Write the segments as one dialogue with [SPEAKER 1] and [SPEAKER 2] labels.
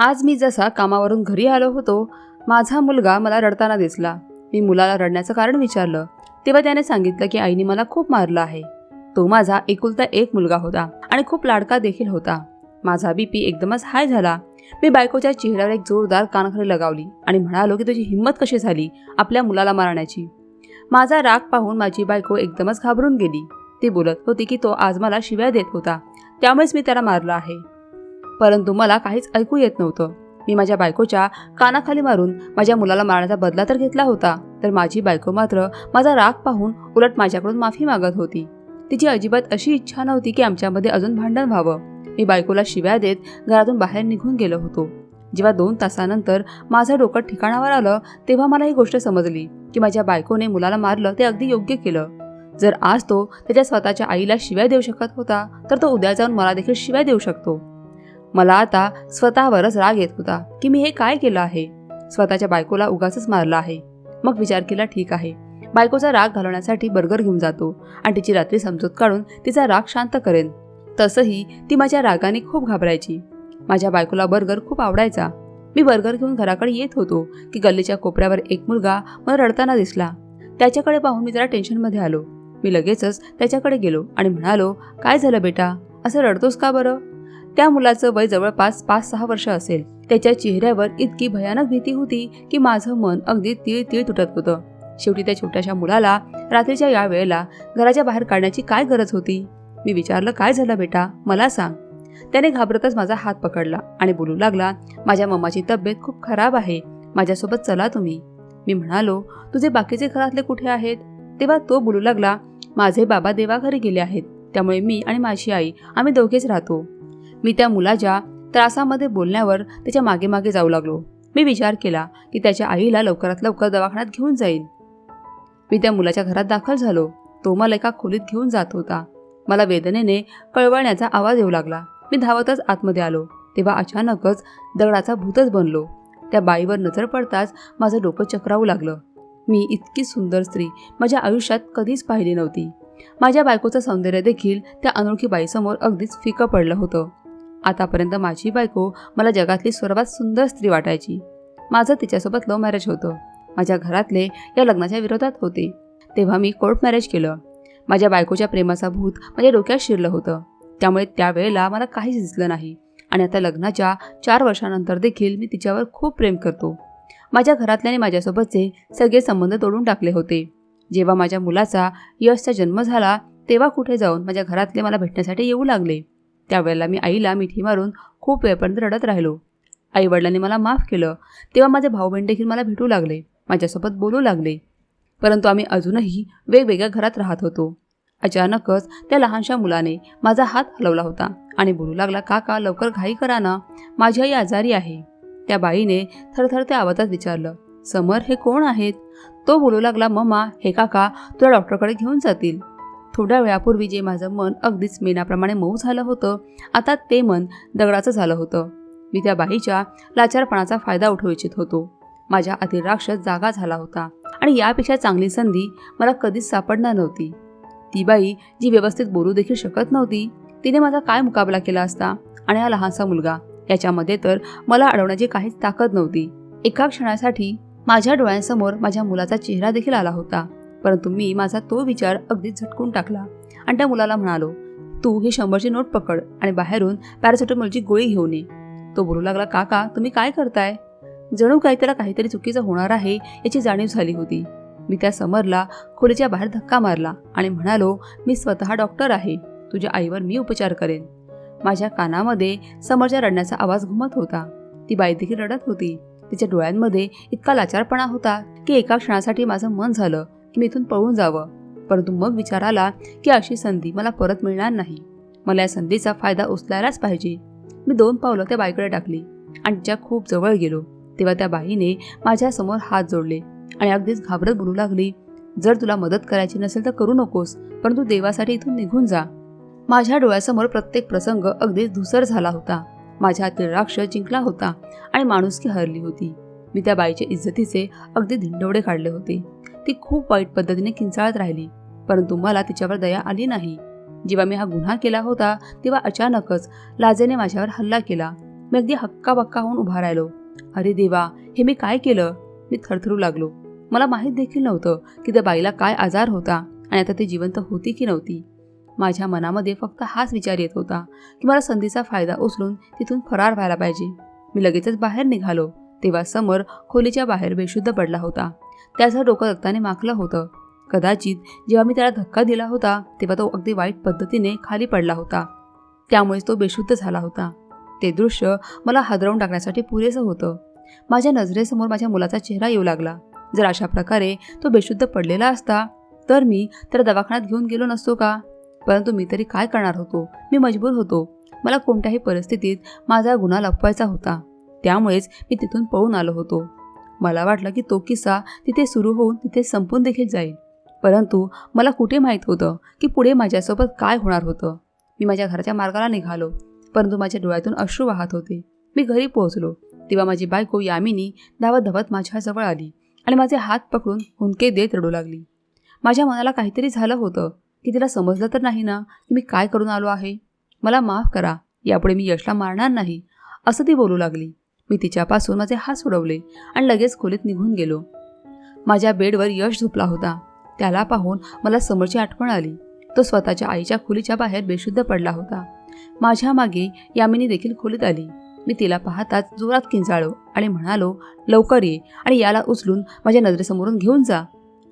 [SPEAKER 1] आज मी जसा कामावरून घरी आलो होतो माझा मुलगा मला रडताना दिसला. मी मुलाला रडण्याचं कारण विचारलं. तेव्हा त्याने सांगितलं की आईने मला खूप मारलं आहे. तो माझा एकुलता एक मुलगा होता आणि खूप लाडका देखील होता. माझा बीपी एकदमच हाय झाला. मी बायकोच्या चेहऱ्यावर एक जोरदार कानखरी लगावली आणि म्हणालो की तुझी हिंमत कशी झाली आपल्या मुलाला मारण्याची? माझा राग पाहून माझी बायको एकदमच घाबरून गेली. ती बोलत होती की तो आज मला शिव्या देत होता. त्यामुळेच मी त्याला मारलं आहे. परंतु मला काहीच ऐकू येत नव्हतं. मी माझ्या बायकोच्या कानाखाली मारून माझ्या मुलाला मारण्याचा बदला तर घेतला होता तर माझी बायको मात्र माझा राग पाहून उलट माझ्याकडून माफी मागत होती. तिची अजिबात अशी इच्छा नव्हती की आमच्यामध्ये अजून भांडण व्हावं. मी बायकोला शिव्या देत घरातून बाहेर निघून गेलो होतो. जेव्हा दोन तासानंतर माझं डोकं ठिकाणावर आलं तेव्हा मला ही गोष्ट समजली की माझ्या बायकोने मुलाला मारलं ते अगदी योग्य केलं. जर आज तो त्याच्या स्वतःच्या आईला शिव्या देऊ शकत होता तर तो उद्या जाऊन मला देखील शिव्या देऊ शकतो. मला आता स्वतःवरच राग येत होता की मी हे काय केलं आहे? स्वतःच्या बायकोला उगाच मारलं आहे. मग विचार केला ठीक आहे. बायकोचा राग घालवण्यासाठी बर्गर घेऊन जातो आणि तिची रात्री समजूत काढून तिचा राग शांत करेन. तसंही ती माझ्या रागाने खूप घाबरायची. माझ्या बायकोला बर्गर खूप आवडायचा. मी बर्गर घेऊन घराकडे येत होतो की गल्लीच्या कोपऱ्यावर एक मुलगा मला रडताना दिसला. त्याच्याकडे पाहून मी जरा टेन्शनमध्ये आलो. मी लगेचच त्याच्याकडे गेलो आणि म्हणालो काय झालं बेटा? असं रडतोस का बरं? त्या मुलाचं वय जवळपास पाच सहा वर्ष असेल. त्याच्या चेहऱ्यावर इतकी भयानक भीती होती की माझं मन अगदी तीळ तीळ तुटत होतं. शेवटी त्या छोट्याशा मुलाला रात्रीच्या या वेळेला घराच्या बाहेर काढण्याची काय गरज होती? मी विचारलं काय झालं बेटा? मला सांग. त्याने घाबरतच माझा हात पकडला आणि बोलू लागला माझ्या मम्माची तब्येत खूप खराब आहे. माझ्यासोबत चला तुम्ही. मी म्हणालो तुझे बाकीचे घरातले कुठे आहेत? तेव्हा तो बोलू लागला माझे बाबा देवाघरी गेले आहेत. त्यामुळे मी आणि माझी आई आम्ही दोघेच राहतो. मी त्या मुलाच्या त्रासामध्ये बोलण्यावर त्याच्यामागे मागे जाऊ लागलो. मी विचार केला की त्याच्या आईला लवकरात लवकर दवाखान्यात घेऊन जाईल मी त्या मुलाच्या घरात दाखल झालो. तो मला एका खोलीत घेऊन जात होता. मला वेदनेने कळवळण्याचा आवाज येऊ लागला. मी धावतच आतमध्ये आलो. तेव्हा अचानकच दगडाचा भूतच बनलो. त्या बाईवर नजर पडताच माझं डोकं चक्रावू लागलं. मी इतकी सुंदर स्त्री माझ्या आयुष्यात कधीच पाहिली नव्हती. माझ्या बायकोचं सौंदर्य देखील त्या अनोळखी बाईसमोर अगदीच फिकं पडलं होतं. आतापर्यंत माझी बायको मला जगातली सर्वात सुंदर स्त्री वाटायची. माझं तिच्यासोबत लव्ह मॅरेज होतं. माझ्या घरातले या लग्नाच्या विरोधात होते. तेव्हा मी कोर्ट मॅरेज केलं. माझ्या बायकोच्या प्रेमाचा भूत माझ्या डोक्यात शिरलं होतं. त्यामुळे त्यावेळेला मला काहीच दिसलं नाही. आणि आता लग्नाच्या चार वर्षानंतर देखील मी तिच्यावर खूप प्रेम करतो. माझ्या घरातल्याने माझ्यासोबतचे सगळे संबंध तोडून टाकले होते. जेव्हा माझ्या मुलाचा यशचा जन्म झाला तेव्हा कुठे जाऊन माझ्या घरातले मला भेटण्यासाठी येऊ लागले? त्यावेळेला मी आईला मिठी मारून खूप वेळपर्यंत रडत राहिलो. आईवडिलांनी मला माफ केलं. तेव्हा माझे भाऊ देखील मला भेटू लागले. माझ्यासोबत बोलू लागले. परंतु आम्ही अजूनही वेगवेगळ्या घरात राहत होतो. अचानकच त्या लहानशा मुलाने माझा हात हलवला होता आणि बोलू लागला काका लवकर घाई करा ना. माझी आई आजारी आहे. त्या बाईने थरथरत्या आवाजात विचारलं समर हे कोण आहेत? तो बोलू लागला मम्मा हे काका तुला डॉक्टरकडे घेऊन जातील. थोड्या वेळापूर्वी जे माझं मन अगदीच मेनाप्रमाणे मऊ झालं होतं आता ते मन दगडाचं झालं होतं. मी त्या बाईच्या लाचारपणाचा फायदा उठवू इच्छित होतो. माझ्या अतिराक्षस जागा झाला होता आणि यापेक्षा चांगली संधी मला कधीच सापडणार नव्हती. ती बाई जी व्यवस्थित बोलू देखील शकत नव्हती तिने माझा काय मुकाबला केला असता आणि हा लहानसा मुलगा याच्यामध्ये तर मला अडवण्याची काहीच ताकद नव्हती. एका क्षणासाठी माझ्या डोळ्यांसमोर माझ्या मुलाचा चेहरा देखील आला होता. परंतु मी माझा तो विचार अगदीच झटकून टाकला. आणि त्या मुलाला म्हणालो तू ही शंभरची नोट पकड आणि बाहेरून पॅरासिटामॉलची गोळी घेऊन ये. तो बोलू लागला काका तुम्ही काय करताय? जणू काही त्याला काहीतरी चुकीचं होणार आहे याची जाणीव झाली होती. मी त्या समरला खोलीच्या बाहेर धक्का मारला आणि म्हणालो मी स्वतः डॉक्टर आहे. तुझ्या आईवर मी उपचार करेन. माझ्या कानामध्ये समरच्या रडण्याचा आवाज घुमत होता. ती बाई देखील रडत होती. तिच्या डोळ्यांमध्ये इतका लाचारपणा होता की एका क्षणासाठी माझं मन झालं. की मी इथून पळून जावं. परंतु मग विचार आला की अशी संधी मला परत मिळणार नाही. मला या संधीचा फायदा उचलायलाच पाहिजे. मी दोन पावलं त्या बाईकडे टाकली आणि तिच्या खूप जवळ गेलो. तेव्हा त्या बाईने माझ्यासमोर हात जोडले आणि अगदीच घाबरत बोलू लागली जर तुला मदत करायची नसेल तर करू नकोस परंतु देवासाठी इथून निघून जा. माझ्या डोळ्यासमोर प्रत्येक प्रसंग अगदीच धुसर झाला होता. माझ्या हातील राक्षस जिंकला होता आणि माणुसकी हरली होती. मी त्या बाईच्या इज्जतीचे अगदी धिंडवडे काढले होते. ती खूप वाईट पद्धतीने किंचाळत राहिली. परंतु मला तिच्यावर दया आली नाही. जेव्हा मी हा गुन्हा केला होता तेव्हा अचानकच लाजेने माझ्यावर हल्ला केला. मी अगदी हक्काबक्का होऊन उभा राहिलो. अरे देवा हे मी काय केलं? मी थरथरू लागलो. मला माहीत देखील नव्हतं की त्या बाईला काय आजार होता आणि आता ती जिवंत होती की नव्हती. माझ्या मनामध्ये फक्त हाच विचार येत होता की मला संधीचा फायदा उचलून तिथून फरार व्हायला पाहिजे. मी लगेचच बाहेर निघालो. तेव्हा समोर खोलीच्या बाहेर बेशुद्ध पडला होता. त्याचं डोकं रक्ताने माखलं होतं. कदाचित जेव्हा मी त्याला धक्का दिला होता तेव्हा तो अगदी वाईट पद्धतीने खाली पडला होता. त्यामुळेच तो बेशुद्ध झाला होता. ते दृश्य मला हादरवून टाकण्यासाठी पुरेसं होतं. माझ्या नजरेसमोर माझ्या मुलाचा चेहरा येऊ लागला. जर अशा प्रकारे तो बेशुद्ध पडलेला असता तर मी त्याला दवाखान्यात घेऊन गेलो नसतो का? परंतु मी तरी काय करणार होतो? मी मजबूर होतो. मला कोणत्याही परिस्थितीत माझा गुन्हा लपवायचा होता. त्यामुळेच मी तिथून पळून आलो होतो. मला वाटलं की तो किस्सा तिथे सुरू होऊन तिथे संपून देखील जाईल. परंतु मला कुठे माहीत होतं की पुढे माझ्यासोबत काय होणार होतं? मी माझ्या घराच्या मार्गाला निघालो परंतु माझ्या डोळ्यातून अश्रू वाहत होते. मी घरी पोहोचलो तेव्हा माझी बायको यामिनी धावत धावत माझ्याजवळ आली आणि माझे हात पकडून हुंदके देत रडू लागली. माझ्या मनाला काहीतरी झालं होतं की तिला समजलं तर नाही ना की मी काय करून आलो आहे? मला माफ करा यापुढे मी यशला मारणार नाही असं ती बोलू लागली. मी तिच्यापासून माझे हात सोडवले आणि लगेच खोलीत निघून गेलो. माझ्या बेडवर यश झोपला होता. त्याला पाहून मला समोरची आठवण आली. तो स्वतःच्या आईच्या खोलीच्या बाहेर बेशुद्ध पडला होता. माझ्या मागे यामिनी देखील खोलीत आली. मी तिला पाहताच जोरात किंचाळो आणि म्हणालो लवकर ये आणि याला उचलून माझ्या नजरेसमोरून घेऊन जा.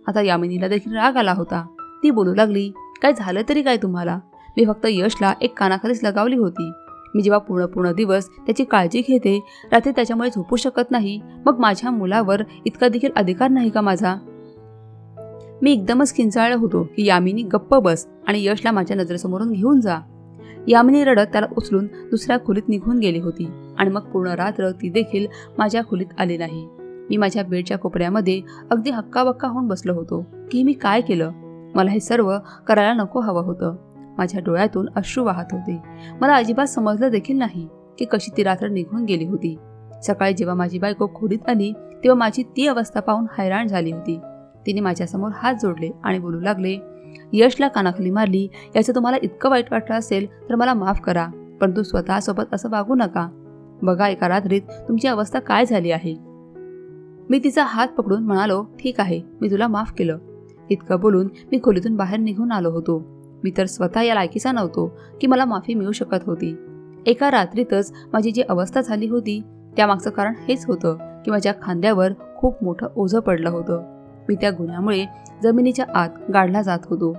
[SPEAKER 1] आता यामिनीला देखील राग आला होता. ती बोलू लागली काय झालं तरी काय तुम्हाला? मी फक्त यशला एक कानाखालीच लगावली होती. मी जेव्हा पूर्ण पूर्ण दिवस त्याची काळजी घेते रात्री त्याच्यामुळे झोपू शकत नाही. मग माझ्या मुलावर इतका देखील अधिकार नाही का माझा? मी एकदमच किंचाळलं होतो की यामिनी गप्प बस आणि यशला माझ्या नजरेसमोरून घेऊन जा. यामिनी रडत त्याला उचलून दुसऱ्या खोलीत निघून गेली होती आणि मग पूर्ण रात्र ती देखील माझ्या खोलीत आली नाही. मी माझ्या बेडच्या कोपऱ्यामध्ये अगदी हक्काबक्का होऊन बसलो होतो की मी काय केलं? मला हे सर्व करायला नको हवं होतं. माझ्या डोळ्यातून अश्रू वाहत होते. मला अजिबात समजलं देखील नाही की कशी ती रात्र निघून गेली होती. सकाळी जेव्हा माझी बायको खोलीत आली तेव्हा माझी ती अवस्था पाहून हैराण झाली होती. तिने माझ्यासमोर हात जोडले आणि बोलू लागले यशला कानाखाली मारली याचं तुम्हाला इतकं वाईट वाटलं असेल तर मला माफ करा पण तू स्वतःसोबत असं वागू नका. बघा एका रात्रीत तुमची अवस्था काय झाली आहे. मी तिचा हात पकडून म्हणालो ठीक आहे मी तुला माफ केलं. इतकं बोलून मी खोलीतून बाहेर निघून आलो होतो. मी तर स्वतः या लायकीचा नव्हतो की मला माफी मिळू शकत होती. एका रात्रीतच माझी जी अवस्था झाली होती त्यामागचं कारण हेच होतं की माझ्या खांद्यावर खूप मोठं ओझं पडलं होतं. मी त्या गुन्ह्यामुळे जमिनीच्या आत गाडला जात होतो.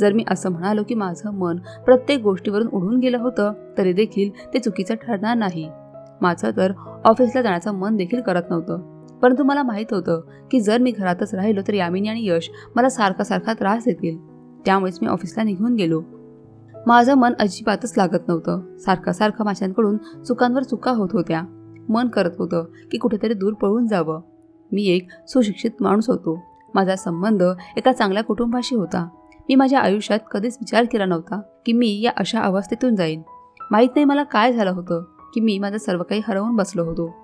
[SPEAKER 1] जर मी असं म्हणालो की माझं मन प्रत्येक गोष्टीवरून उडून गेलं होतं तरी देखील ते चुकीचं ठरणार नाही. माझं तर ऑफिसला जाण्याचं मन देखील करत नव्हतं. परंतु मला माहीत होतं की जर मी घरातच राहिलो तर यामिनी आणि यश मला सारखा सारखा त्रास देतील. त्यामुळेच मी ऑफिसला निघून गेलो. माझं मन अजिबातच लागत नव्हतं. सारखं सारखं माशांकडून चुकांवर चुका होत होत्या. मन करत होतं की कुठेतरी दूर पळून जावं. मी एक सुशिक्षित माणूस होतो. माझा संबंध एका चांगल्या कुटुंबाशी होता. मी माझ्या आयुष्यात कधीच विचार केला नव्हता की मी या अशा अवस्थेतून जाईन. माहीत नाही मला काय झालं होतं की मी माझं सर्व काही हरवून बसलो होतो.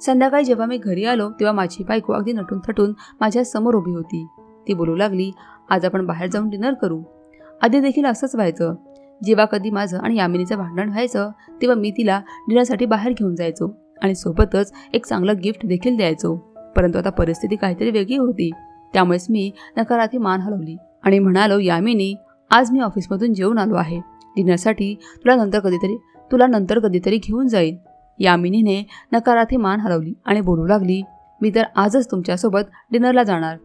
[SPEAKER 1] संध्याकाळी जेव्हा मी घरी आलो तेव्हा माझी बायको अगदी नटून थटून माझ्यासमोर उभी होती. ती बोलू लागली आज आपण बाहेर जाऊन डिनर करू. आधी देखील असंच व्हायचं. जेव्हा कधी माझं आणि यामिनीचं भांडण व्हायचं तेव्हा मी तिला डिनरसाठी बाहेर घेऊन जायचो आणि सोबतच एक चांगलं गिफ्ट देखील द्यायचो. परंतु आता परिस्थिती काहीतरी वेगळी होती. त्यामुळेच मी नकारार्थी मान हलवली आणि म्हणालो यामिनी आज मी ऑफिसमधून जेवून आलो आहे. डिनरसाठी तुला नंतर कधीतरी तुला नंतर कधीतरी घेऊन जाईन. यामिनीने नकारार्थी मान हलवली आणि बोलू लागली मी तर आजच तुमच्यासोबत डिनरला जाणार.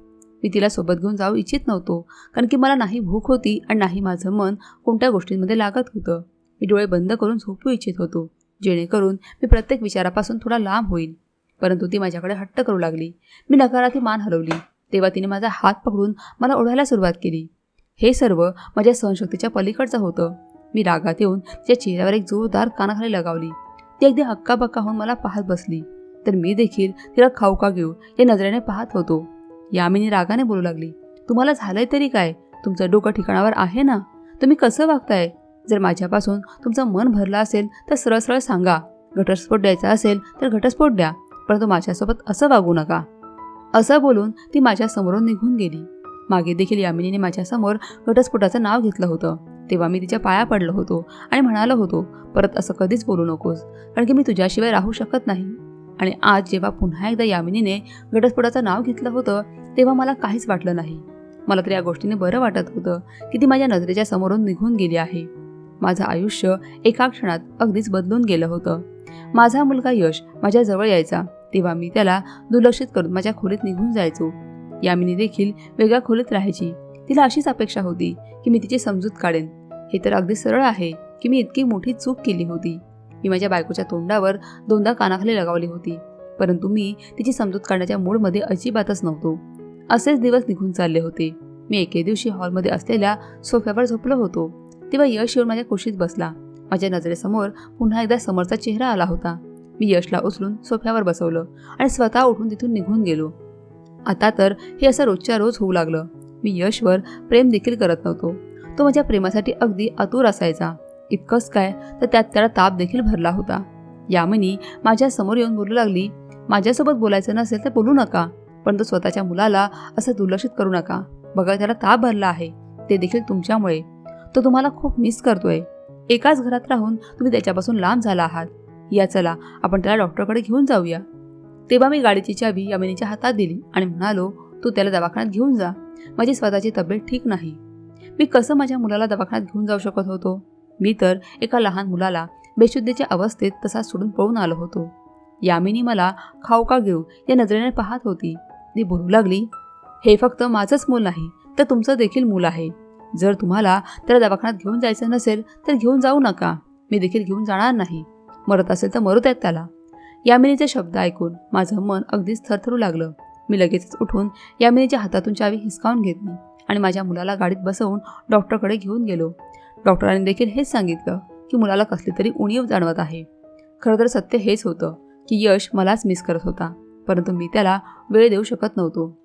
[SPEAKER 1] मी तिला सोबत घेऊन जाऊ इच्छित नव्हतो कारण की मला नाही भूक होती आणि नाही माझं मन कोणत्या गोष्टींमध्ये लागत होतं. मी डोळे बंद करून झोपू इच्छित होतो जेणेकरून मी प्रत्येक विचारापासून थोडा लांब होईल परंतु ती माझ्याकडे हट्ट करू लागली. मी नकारार्थी मान हलवली. तेव्हा तिने माझा हात पकडून मला ओढायला सुरुवात केली. हे सर्व माझ्या सहनशक्तीच्या पलीकडचं होतं. मी रागात येऊन तिच्या चेहऱ्यावर एक जोरदार कानाखाली लगावली. ती अगदी हक्काबक्का होऊन मला पाहत बसली. तर मी देखील तिला खाऊ का घेऊ या नजरेने पाहत होतो. यामिनी रागाने बोलू लागली. तुम्हाला झालंय तरी काय? तुमचं डोकं ठिकाणावर आहे ना? तुम्ही कसं वागताय? जर माझ्यापासून तुमचं मन भरलं असेल तर सरळ सरळ सांगा. घटस्फोट द्यायचा असेल तर घटस्फोट द्या परंतु माझ्यासोबत असं वागू नका. असं बोलून ती माझ्या समोरून निघून गेली. मागे देखील यामिनीने माझ्यासमोर घटस्फोटाचं नाव घेतलं होतं. तेव्हा मी तिच्या पाया पडलो होतो आणि म्हणालो होतो परत असं कधीच बोलू नकोस कारण की मी तुझ्याशिवाय राहू शकत नाही. आणि आज जेव्हा पुन्हा एकदा यामिनीने घटस्फोटाचं नाव घेतलं होतं तेव्हा मला काहीच वाटलं नाही. मला तर या गोष्टीने बरं वाटत होतं की ती माझ्या नजरेच्या समोरून निघून गेली आहे. माझं आयुष्य एका क्षणात अगदीच बदलून गेलं होतं. माझा मुलगा यश माझ्या जवळ यायचा तेव्हा मी त्याला दुर्लक्षित करून माझ्या खोलीत निघून जायचो. यामिनी देखील वेगळ्या खोलीत राहायची. तिला अशीच अपेक्षा होती की मी तिची समजूत काढेन. हे तर अगदी सरळ आहे की मी इतकी मोठी चूक केली होती. मी माझ्या बायकोच्या तोंडावर दोनदा कानाखाली लगावली होती. परंतु मी तिची समजूत काढण्याच्या मूडमध्ये अजिबातच नव्हतो. असेच दिवस निघून चालले होते. मी एके दिवशी हॉलमध्ये असलेल्या सोफ्यावर झोपलो होतो. तेव्हा यश येऊन माझ्या कुशीत बसला. माझ्या नजरेसमोर पुन्हा एकदा समोरचा चेहरा आला होता. मी यशला उचलून सोफ्यावर बसवलं आणि स्वतः उठून तिथून निघून गेलो. आता तर हे असं रोजच्या रोज होऊ लागलं. मी यशवर प्रेम देखील करत नव्हतो. तो माझ्या प्रेमासाठी अगदी आतुर असायचा. इतकंच काय तर त्यात त्याला ताप देखील भरला होता. यामिनी माझ्यासमोर येऊन बोलू लागली माझ्यासोबत बोलायचं नसेल तर बोलू नका. पण तो स्वतःच्या मुलाला असं दुर्लक्षित करू नका. बघा त्याला ताप भरला आहे. ते देखील तुमच्यामुळे. तो तुम्हाला खूप मिस करतोय. एकाच घरात राहून तुम्ही त्याच्यापासून लांब झाला आहात. या चला आपण त्याला डॉक्टरकडे घेऊन जाऊया. तेव्हा मी गाडीची चावी यामिनीच्या हातात दिली आणि म्हणालो तू त्याला दवाखान्यात घेऊन जा. माझी स्वतःची तब्येत ठीक नाही. मी कसं माझ्या मुलाला दवाखान्यात घेऊन जाऊ शकत होतो? मी तर एका लहान मुलाला बेशुद्धीच्या अवस्थेत तसा सोडून पळून आलो होतो. यामिनी मला खाऊ का घेऊ या नजरेने पाहत होती. ती बोलू लागली हे फक्त माझंच मूल नाही तर तुमचं देखील मूल आहे. जर तुम्हाला त्याला दवाखान्यात घेऊन जायचं नसेल तर घेऊन जाऊ नका. मी देखील घेऊन जाणार नाही. मरत असेल तर मरू द्यात त्याला. यामिनीचे शब्द ऐकून माझं मन अगदीच थरथरू लागलं. मी लगेचच उठून यामिनीच्या हातातून चावी हिसकावून घेतली आणि माझ्या मुलाला गाडीत बसवून डॉक्टरकडे घेऊन गेलो. डॉक्टरांनी देखील हेच सांगितलं की मुलाला कसली तरी उणीव जाणवत आहे. खरं तर सत्य हेच होतं की यश मलाच मिस करत होता. परंतु मी त्याला वेळ देऊ शकत नव्हतो.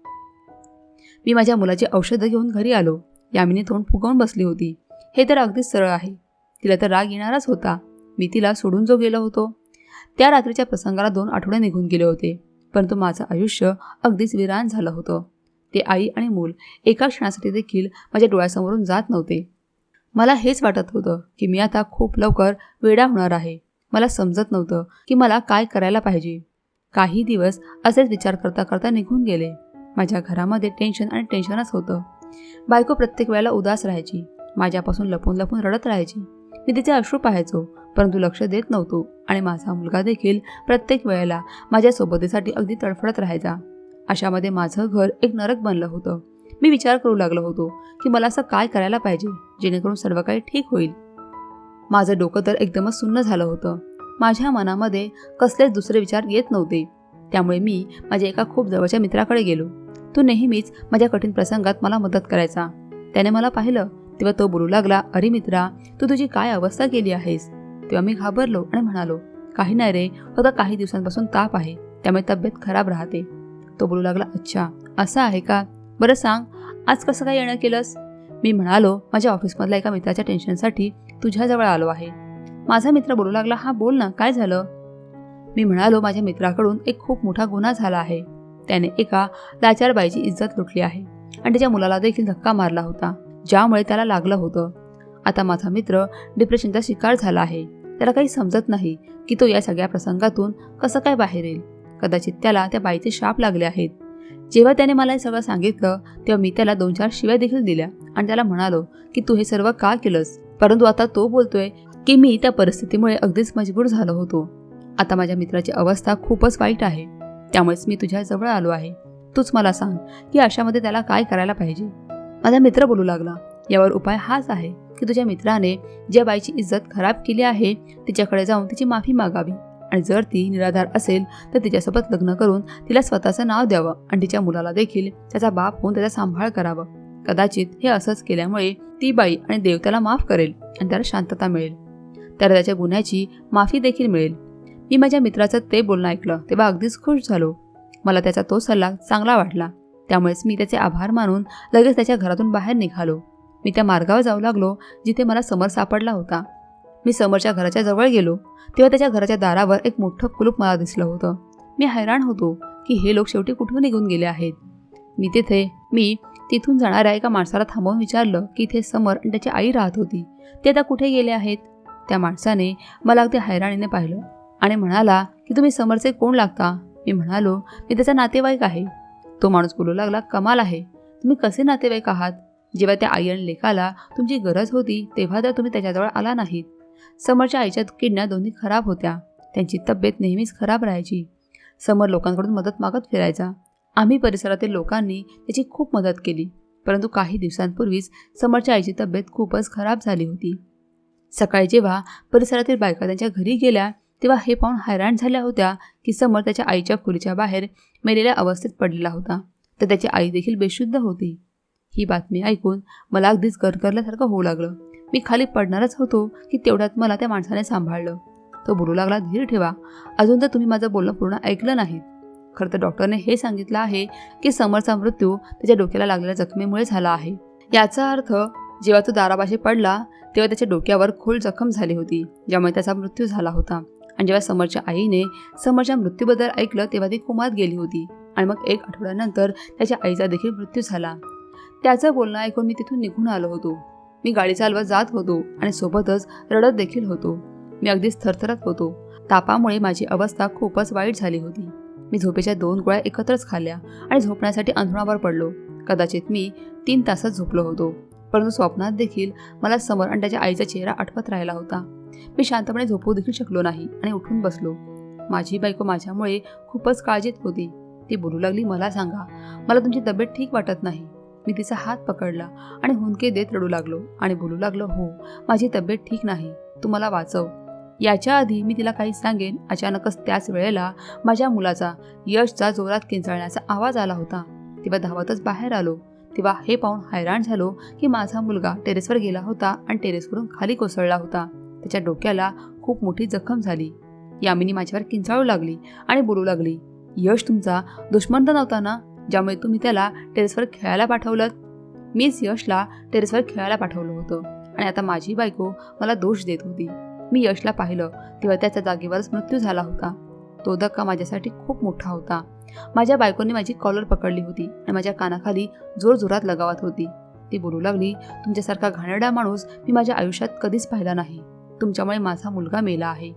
[SPEAKER 1] मी माझ्या मुलाची औषधं घेऊन घरी आलो. यामिनी तोंड फुगवून बसली होती. हे तर अगदीच सरळ आहे. तिला तर राग येणारच होता. मी तिला सोडून जो गेलो होतो. त्या रात्रीच्या प्रसंगाला दोन आठवडे निघून गेले होते. परंतु माझं आयुष्य अगदीच विरान झालं होतं. ते आई आणि मूल एका क्षणासाठी देखील माझ्या डोळ्यासमोरून जात नव्हते. मला हेच वाटत होतं की मी आता खूप लवकर वेडा होणार आहे. मला समजत नव्हतं की मला काय करायला पाहिजे. काही दिवस असेच विचार करता करता निघून गेले. माझ्या घरामध्ये टेन्शन आणि टेन्शनच होतं. बायको प्रत्येक वेळेला उदास राहायची. माझ्यापासून लपून लपून रडत राहायची. मी तिचे अश्रू पाहायचो परंतु लक्ष देत नव्हतो आणि माझा मुलगा देखील प्रत्येक वेळेला माझ्या सोबतीसाठी अगदी तडफडत राहायचा. अशामध्ये माझं घर एक नरक बनलं होतं. मी विचार करू लागलो होतो की मला असं काय करायला पाहिजे जेणेकरून सर्व काही ठीक होईल. माझं डोकं तर एकदमच सुन्न झालं होतं. माझ्या मनामध्ये कसलेच दुसरे विचार येत नव्हते. त्यामुळे मी माझ्या एका खूप जवळच्या मित्राकडे गेलो. तो नेहमीच माझ्या कठीण प्रसंगात मला मदत करायचा. त्याने मला पाहिलं तेव्हा तो बोलू लागला अरे मित्रा तू तुझी काय अवस्था केली आहेस? तेव्हा मी घाबरलो आणि म्हणालो काही नाही रे फक्त काही दिवसांपासून ताप आहे. त्यामुळे तब्येत खराब राहते. तो बोलू लागला अच्छा असं आहे का? बरं सांग आज कसं काय येणं केलंस? मी म्हणालो माझ्या ऑफिसमधल्या एका मित्राच्या टेन्शनसाठी तुझ्याजवळ आलो आहे. माझा मित्र बोलू लागला हा बोल ना काय झालं? मी म्हणालो माझ्या मित्राकडून एक खूप मोठा गुन्हा झाला आहे. त्याने एका लाचार बाईची इज्जत लुटली आहे आणि त्याच्या मुलाला देखील धक्का मारला होता ज्यामुळे त्याला लागलं होतं. आता माझा मित्र डिप्रेशनचा शिकार झाला आहे. त्याला काही समजत नाही की तो या सगळ्या प्रसंगातून कसं काय बाहेर येईल. कदाचित त्याला त्या बाईचे शाप लागले आहेत. जेव्हा त्याने मला हे सगळं सांगितलं तेव्हा मी त्याला दोन चार शिव्या देखील दिल्या आणि त्याला म्हणालो की तू हे सर्व का केलंस? परंतु आता तो बोलतोय की मी त्या परिस्थितीमुळे अगदीच मजबूर झालो होतो. आता माझ्या मित्राची अवस्था खूपच वाईट आहे. त्यामुळेच मी तुझ्या जवळ आलो आहे. तूच मला सांग की अशामध्ये त्याला काय करायला पाहिजे? माझा मित्र बोलू लागला यावर उपाय हाच आहे की तुझ्या मित्राने ज्या बाईची इज्जत खराब केली आहे तिच्याकडे जाऊन तिची माफी मागावी. आणि जर ती निराधार असेल तर तिच्यासोबत लग्न करून तिला स्वतःचं नाव द्यावं आणि तिच्या मुलाला देखील त्याचा बाप होऊन त्याचा सांभाळ करावं. कदाचित हे असंच केल्यामुळे ती बाई आणि देव त्याला माफ करेल आणि त्याला शांतता मिळेल. त्याला त्याच्या गुन्ह्याची माफी देखील मिळेल. मी माझ्या मित्राचं ते बोलणं ऐकलं तेव्हा अगदीच खुश झालो. मला त्याचा तो सल्ला चांगला वाटला. त्यामुळेच मी त्याचे आभार मानून लगेच त्याच्या घरातून बाहेर निघालो. मी त्या मार्गावर जाऊ लागलो जिथे मला समर सापडला होता. मी समरच्या घराच्या जवळ गेलो तेव्हा त्याच्या घराच्या दारावर एक मोठं कुलूप मला दिसलं होतं. मी हैराण होतो की हे लोक शेवटी कुठून निघून गेले आहेत? मी तिथे मी तिथून जाणाऱ्या एका माणसाला थांबवून विचारलं की इथे समर आणि त्याची आई राहत होती. ते आता कुठे गेले आहेत? त्या माणसाने मला अगदी हैराणीने पाहिलं आणि म्हणाला की तुम्ही समरचे कोण लागता? मी म्हणालो मी त्याचा नातेवाईक आहे. तो माणूस बोलू लागला कमाल आहे. तुम्ही कसे नातेवाईक आहात? जेव्हा त्या आई आणि लेखाला तुमची गरज होती तेव्हा तर तुम्ही त्याच्याजवळ आला नाहीत. समरच्या आईच्या किडण्या दोन्ही खराब होत्या. त्यांची तब्येत नेहमीच खराब राहायची. समर लोकांकडून मदत मागत फिरायचा. आम्ही परिसरातील लोकांनी त्याची खूप मदत केली. परंतु काही दिवसांपूर्वीच समरच्या आईची तब्येत खूपच खराब झाली होती. सकाळी जेव्हा परिसरातील बायका त्यांच्या घरी गेल्या तेव्हा हे पाहून हैराण झाल्या होत्या की समर त्याच्या आईच्या खोलीच्या बाहेर मेलेल्या अवस्थेत पडलेला होता. तर त्याची आई देखील बेशुद्ध होती. ही बातमी ऐकून मला अगदीच गरगरल्यासारखं होऊ लागलं. मी खाली पडणारच होतो की तेवढ्यात मला त्या माणसाने सांभाळलं. तो बोलू लागला धीर ठेवा. अजून तर तुम्ही माझं बोलणं पूर्ण ऐकलं नाहीत. खरं तर डॉक्टरने हे सांगितलं आहे की समरचा मृत्यू त्याच्या डोक्याला लागलेल्या जखमेमुळे झाला आहे. याचा अर्थ जेव्हा तो दाराबाशी पडला तेव्हा त्याच्या डोक्यावर खोल जखम झाली होती ज्यामुळे त्याचा मृत्यू झाला होता. आणि जेव्हा समरच्या आईने समरच्या मृत्यूबद्दल ऐकलं तेव्हा ती कुमात गेली होती. आणि मग एक आठवड्यानंतर त्याच्या आईचा देखील मृत्यू झाला. त्याचं बोलणं ऐकून मी तिथून निघून आलो होतो. मी गाडी चालवत जात होतो आणि सोबतच रडत देखील होतो. मी अगदीच थरथरत होतो. तापामुळे माझी अवस्था खूपच वाईट झाली होती. मी झोपेच्या दोन गोळ्या एकत्रच खाल्ल्या आणि झोपण्यासाठी अंथरुणावर पडलो. कदाचित मी तीन तासच झोपलो होतो. परंतु स्वप्नात देखील मला समर आणि त्याच्या आईचा चेहरा आठवत राहिला होता. मी शांतपणे झोपू देखील शकलो नाही आणि उठून बसलो. माझी बायको माझ्यामुळे खूपच काळजीत होती. ती बोलू लागली मला सांगा मला तुमची तब्येत ठीक वाटत नाही. मी तिचा हात पकडला आणि हुंदके देत रडू लागलो आणि बोलू लागलो हो माझी तब्येत ठीक नाही तू मला वाचव. याच्या आधी मी तिला काही सांगेन अचानकच त्याच वेळेला माझ्या मुलाचा यशचा जोरात किंचाळण्याचा आवाज आला होता. तेव्हा धावतच बाहेर आलो. तेव्हा हे पाहून हैराण झालो की माझा मुलगा टेरेसवर गेला होता आणि टेरेसवरून खाली कोसळला होता. त्याच्या डोक्याला खूप मोठी जखम झाली. यामिनी माझ्यावर किंचाळू लागली आणि बोलू लागली यश तुमचा दुश्मन तर नव्हता ना ज्यामुळे तुम्ही त्याला टेरेसवर खेळायला पाठवलं मीच यशला टेरेसवर खेळायला पाठवलं होतं आणि आता माझी बायको मला दोष देत होती. मी यशला पाहिलं तेव्हा त्याच्या जागेवरच मृत्यू झाला होता. तो धक्का माझ्यासाठी खूप मोठा होता. माझ्या बायकोने माझी कॉलर पकडली होती आणि माझ्या कानाखाली जोरजोरात लगावत होती. ती बोलू लागली तुमच्यासारखा घाणेरडा माणूस मी माझ्या आयुष्यात कधीच पाहिला नाही. तुमच्यामुळे माझा मुलगा मेला आहे.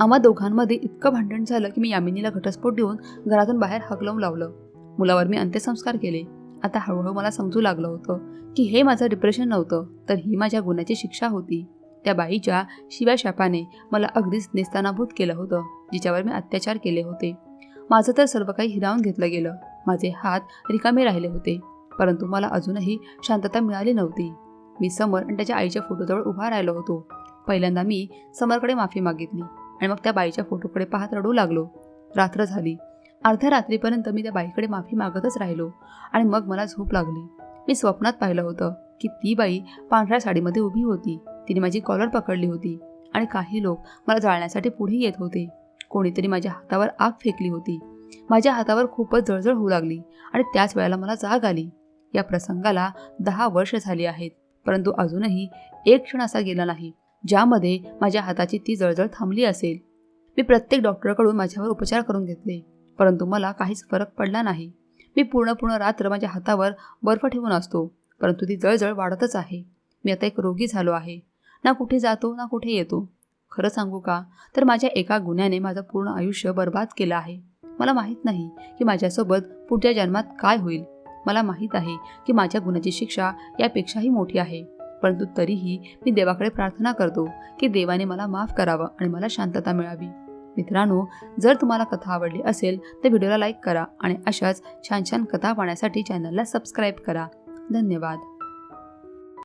[SPEAKER 1] आम्हा दोघांमध्ये इतकं भांडण झालं की मी यामिनीला घटस्फोट देऊन घरातून बाहेर हकलवून लावलं. मुलावर मी अंत्यसंस्कार केले. आता हळूहळू मला समजू लागलं होतं की हे माझं डिप्रेशन नव्हतं तर ही माझ्या गुन्ह्याची शिक्षा होती. त्या बाईच्या शिव्या शापाने मला अगदीच नेस्तानाभूत केलं होतं जिच्यावर मी अत्याचार केले होते. माझं तर सर्व काही हिरावून घेतलं गेलं. माझे हात रिकामे राहिले होते. परंतु मला अजूनही शांतता मिळाली नव्हती. मी समर आणि त्याच्या आईच्या फोटोजवळ उभा राहिलो होतो. पहिल्यांदा मी समरकडे माफी मागितली आणि मग त्या बाईच्या फोटोकडे पाहत रडू लागलो. रात्र झाली. अर्ध्या रात्रीपर्यंत मी त्या बाईकडे माफी मागतच राहिलो आणि मग मला झोप लागली. मी स्वप्नात पाहिलं होतं की ती बाई पांढऱ्या साडीमध्ये उभी होती. तिने माझी कॉलर पकडली होती आणि काही लोक मला जाळण्यासाठी पुढे येत होते. कोणीतरी माझ्या हातावर आग फेकली होती. माझ्या हातावर खूपच जळजळ होऊ लागली आणि त्याच वेळेला मला जाग आली. या प्रसंगाला दहा वर्ष झाली आहेत परंतु अजूनही एक क्षण असा गेला नाही ज्यामध्ये माझ्या हाताची ती जळजळ थांबली असेल. मी प्रत्येक डॉक्टरकडून माझ्यावर उपचार करून घेतले परंतु मला काहीच फरक पडला नाही. मी पूर्ण पूर्ण रात्र माझ्या हातावर बर्फ ठेवून असतो परंतु ती जळजळ वाढतच आहे. मी आता एक रोगी झालो आहे. ना कुठे जातो ना कुठे येतो. खरं सांगू का? तर माझ्या एका गुन्ह्याने माझं पूर्ण आयुष्य बर्बाद केलं आहे. मला माहीत नाही की माझ्यासोबत पुढच्या जन्मात काय होईल. मला माहीत आहे की माझ्या गुन्ह्याची शिक्षा यापेक्षाही मोठी आहे. परंतु तरीही मी देवाकडे प्रार्थना करतो की देवाने मला माफ करावं आणि मला शांतता मिळावी. मित्रांनो जर तुम्हाला कथा आवडली असेल तर व्हिडिओला लाईक करा आणि अशाच छान छान कथा पाहण्यासाठी चॅनलला सबस्क्राईब करा. धन्यवाद.